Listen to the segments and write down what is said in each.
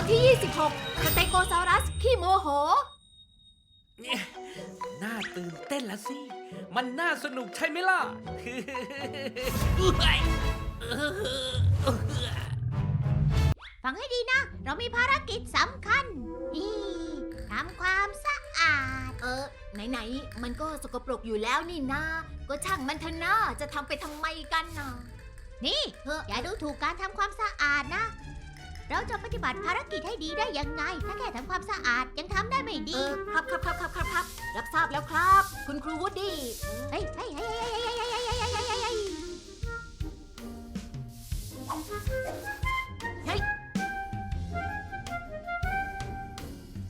ตอนที่ 26สเตโกซอรัสขี้โมโห เนี่ยน่าตื่นเต้นละสิ มันน่าสนุกใช่ไหมล่ะอุ๊ยเออฟังให้ดีนะ เรามีภารกิจสำคัญนี่ทำความสะอาด เออ ไหนๆ มันก็สกปรกอยู่แล้วนี่นาก็ช่างมันเถอะนะจะทำไปทำไมกันนะนี่เอออย่าดูถูกการทำความสะอาดนะ เราจะปฏิบัติภารกิจให้ดีได้ยังไง ถ้าแค่ทำความสะอาดยังทำได้ไม่เอดีอครับครับครับครับครับครับรับทราบแล้วครับ คุณครูวูดดี้เฮ้ยเฮ้ยเฮ้ยเฮ้ยเฮ้ยเฮ้ยเฮ้ยเฮ้ยเฮ้ยเฮ้ยเฮ้ยเฮ้ย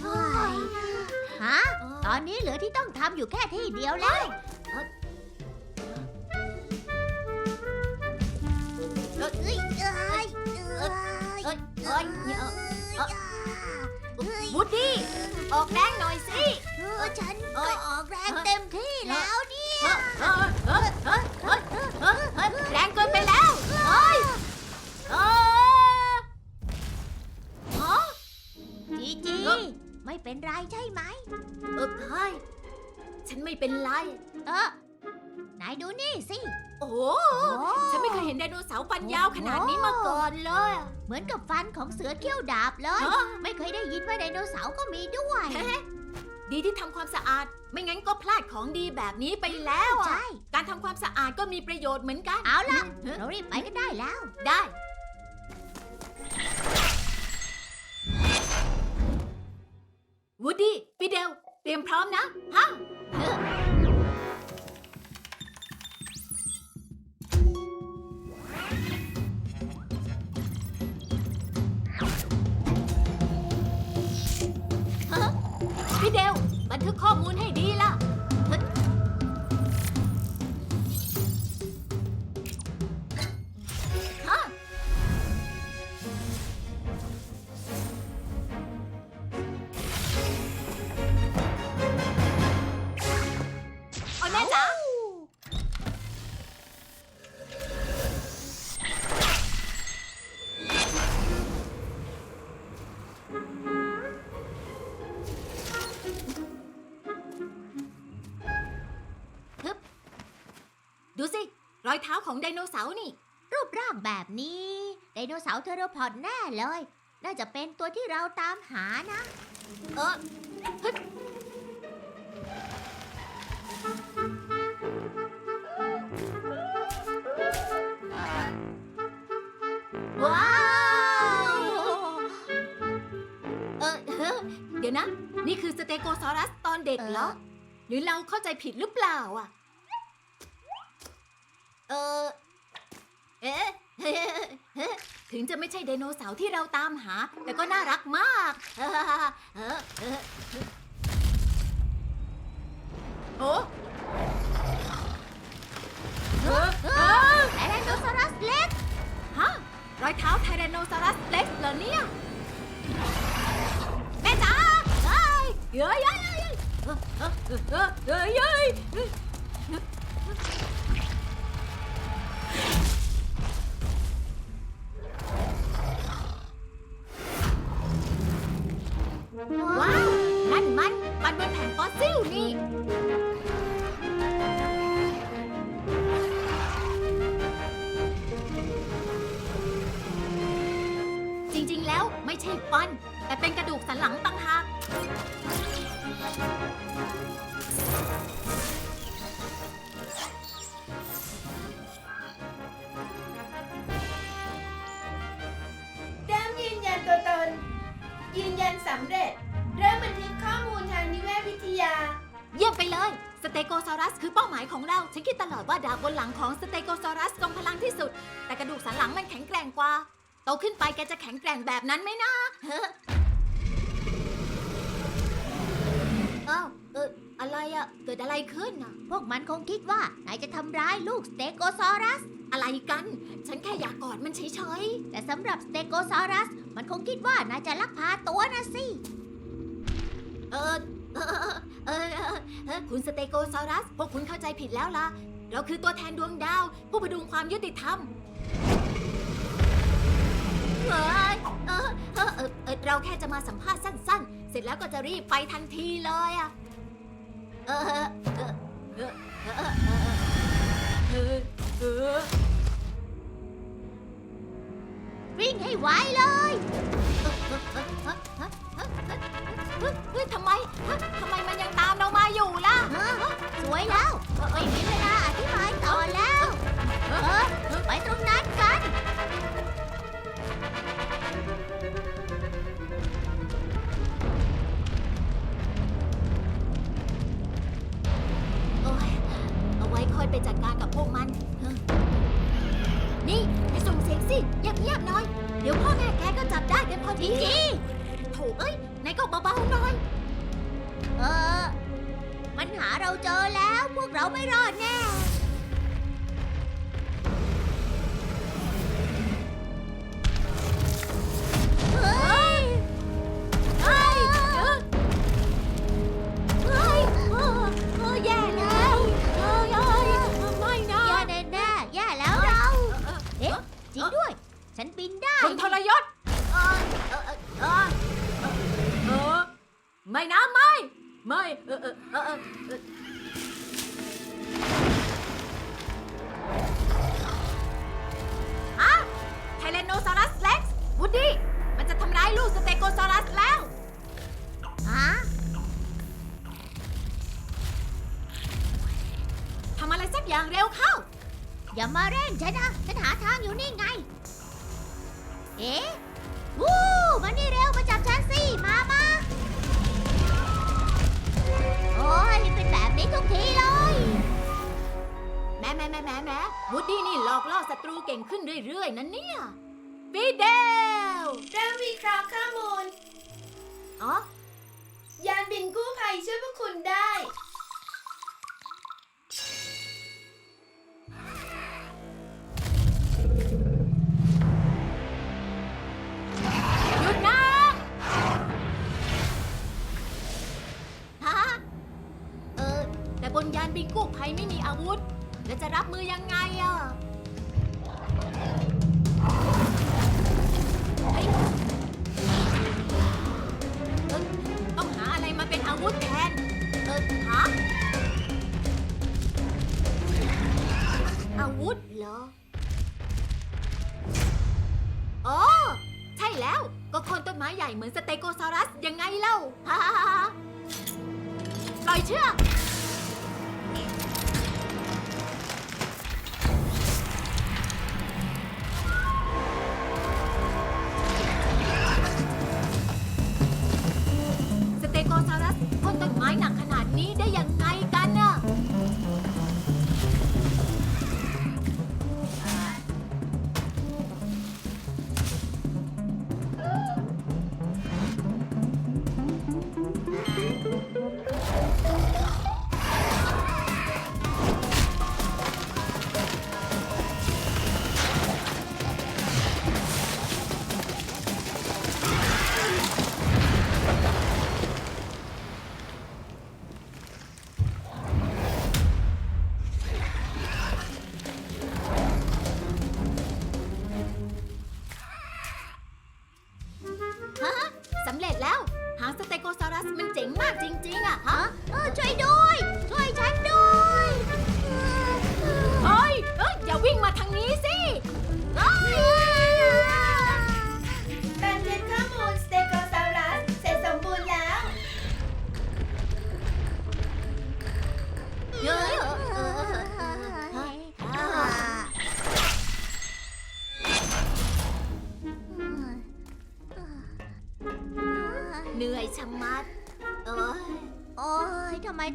เฮ้ยฮะตอนนี้เหลือที่ต้องทำอยู่แค่ที่เดียวแล้ว ออกแรงหน่อยสิเออฉันเอ้ก็ยออกแรงเต็มที่แล้วเนี่ยเฮ้ยเฮ้ยเฮ้ยเฮ้ยเฮ้ยเฮ้ยเฮ้ยแรงเกินไปแล้วเฮ้ยเออฮะจีจีเอ้ยไม่เป็นไรใช่ไหมเออเฮ้ยฉันไม่เป็นไร เออไหนายดูนี่สิ โอ้โหโอ้ฉันไม่เคยเห็นไดโนเสาร์ฟันยาวขนาดนี้มาก่อนเลยอะเหมือนกับฟันของเสือเขี้ยวดาบเลยฮะไม่เคยได้ยินว่าไดโนเสาร์ก็มีด้วย ดีที่ทำความสะอาด ไม่งั้นก็พลาดของดีแบบนี้ไปแล้วอะใช่ การทำความสะอาดก็มีประโยชน์เหมือนกัน เอาละฮะเรารีบไปกันได้แล้ว ได้ วูดดี้พี่เดล เตรียมพร้อมนะ ฮะ เท้าของไดโนเสาร์นี่ รูปร่างแบบนี้ ไดโนเสาร์เทอโรพอดแน่เลย น่าจะเป็นตัวที่เราตามหานะ เออเฮ้ยว้าว เออเฮ้อเดี๋ยวนะ นี่คือสเตโกซอรัสตอนเด็กเหรอ หรือเราเข้าใจผิดหรือเปล่าอะ เออเอ๊ถึงจะไม่ใช่ไดโนเสาร์ที่เราตามหา แต่ก็น่ารักมากโอ้ไทแรนโนซอรัสเล็ก ฮะ รอยเท้าไทแรนโนซอรัสเล็กเหรอเนี่ย แม่จ๋าเอ้ยเอ้ยเอ้ยเอ้ยเอ้ยเฮ้ย ฟัน แต่เป็นกระดูกสันหลังต่างหากเริ่มยืนยันตัวตน ยืนยันสำเร็จ เริ่มบันทึกข้อมูลทางนิเวศวิทยา เยี่ยมไปเลย สเตโกซอรัสคือเป้าหมายของเรา ฉันคิดตลอดว่าดาบบนหลังของสเตโกซอรัสทรงพลังที่สุด แต่กระดูกสันหลังมันแข็งแกร่งกว่า โตขึ้นไปแกจะแข็งแกร่งแบบนั้นไหมนะเฮ้ออ้าวเอออะไรอะเกิดอะไรขึ้นอะพวกมันคงคิดว่านายจะทำร้ายลูกสเตโกซอรัส อะไรกัน ฉันแค่อยากกอดมันเฉยแต่สำหรับสเตโกซอรัส มันคงคิดว่านายจะลักพาตัวนะสิ ๆเออเออเออเออเออคุณสเตโกซอรัส พวกคุณเข้าใจผิดแล้วล่ะ เราคือตัวแทนดวงดาว ผู้พดุงความยุติธรรม เฮ้ยเออเออเราแค่จะมาสัมภาษณ์สั้นๆ เสร็จแล้วก็จะรีบไปทันทีเลยอะเออวิ่งให้ไวเลยเฮ้ยทำไมทำไมมันยังตามเรามาอยู่ล่ะะสวยแล้วเอ้ยมีเวลาอธิบายต่อแล้ว เออไปตรงนั้น ไม่รอดแน่ เฮ้ยเฮ้ยเอ้ยเฮ้ยเออเออแย่แล้วเอ้ยเอ้ยไม่นะแย่แน่แน่ๆแย่แล้วเราเอ๊ะจริงด้วย ฉันบินได้คนทรยศ เออเออเออเอเออ ไม่นะไม่ ไม่ เออเออเออเออ ออฮะไทเลนโนซอรัสเล็กซ์วูดดี้ มันจะทำร้ายลูกสเตโกซอรัสแล้วฮะทำอะไรสักอย่างเร็วเข้า อย่ามาเร่งฉันนะฉันหาทางอยู่นี่ไง เอ๊ะวู้มานี่เร็วมาจับฉันสิ มามา โอ้ยเป็นแบบนี้ทุกทีเลย แหม่แหม่แหม่แหม่แหม่วูดดี้นี่หลอกล่อศัตรูเก่งขึ้นเรื่อยๆนะเนี่ยปีเดลเริ่มวิเคราะห์ข้อมูล อ๋อยานบินกู้ภัยช่วยพวกคุณได้ หยุดนะฮะ เออ แต่บนยานบินกู้ภัยไม่มีอาวุธ แล้วจะรับมือยังไงอะเฮ้ยเอ้ยต้องหาอะไรมาเป็นอาวุธแทน เออฮะอาวุธเหรอ อ๋อ ใช่แล้ว ก็โคนต้นไม้ใหญ่เหมือนสเตโกซอรัสยังไงเล่า ฮ่าฮ่าฮ่าฮ่าปล่อยเชือก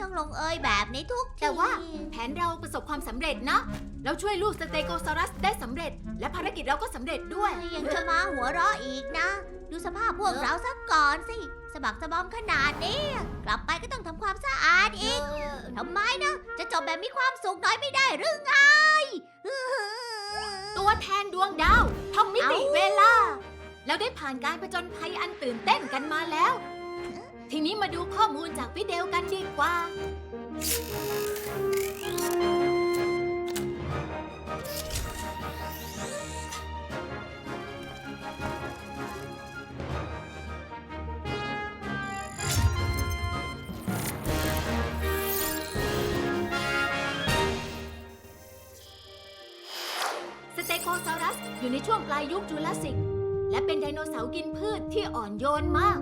ต้องลงเอยแบบนี้ทุกทีแต่ว่าแผนเราประสบความสำเร็จนะ เราช่วยลูกสเตโกซอรัสได้สำเร็จ และภารกิจเราก็สำเร็จด้วย ยังจะมาหัวเราะอีกนะ ดูสภาพพวกเราสักก่อนสิสะบักสะบอมขนาดนี้ กลับไปก็ต้องทำความสะอาดอีกทำไมนะ จะจบแบบมีความสุขหน่อยไม่ได้หรือไงตัวแทนดวงดาวท่องมิติเวลา แล้วได้ผ่านการผจญภัยอันตื่นเต้นกันมาแล้ว ทีนี้มาดูข้อมูลจากวิดีโอกันดีกว่า สเตโคซอรัสอยู่ในช่วงปลายยุคจูราสสิก และเป็นไดโนเสาร์กินพืชที่อ่อนโยนมาก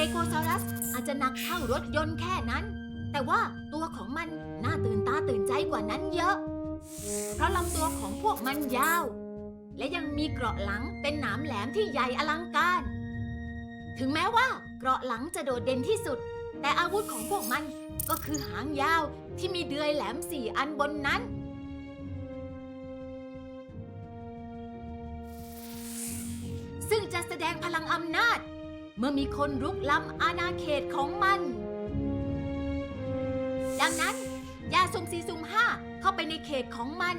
สเตโกซอรัสอาจจะหนักเท่ารถยนต์แค่นั้น แต่ว่าตัวของมันน่าตื่นตาตื่นใจกว่านั้นเยอะ เพราะลำตัวของพวกมันยาว และยังมีเกราะหลังเป็นหนามแหลมที่ใหญ่อลังการ ถึงแม้ว่าเกราะหลังจะโดดเด่นที่สุด แต่อาวุธของพวกมันก็คือหางยาวที่มีเดือยแหลมสี่อันบนนั้นซึ่งจะแสดงพลังอำนาจ เมื่อมีคนรุกล้ำอาณาเขตของมัน ดังนั้น อย่าสุ่มสี่สุ่มห้าเข้าไปในเขตของมัน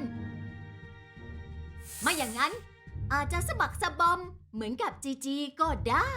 ไม่อย่างนั้นอาจจะสะบักสะบอมเหมือนกับจีจีก็ได้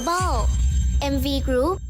Global MV Group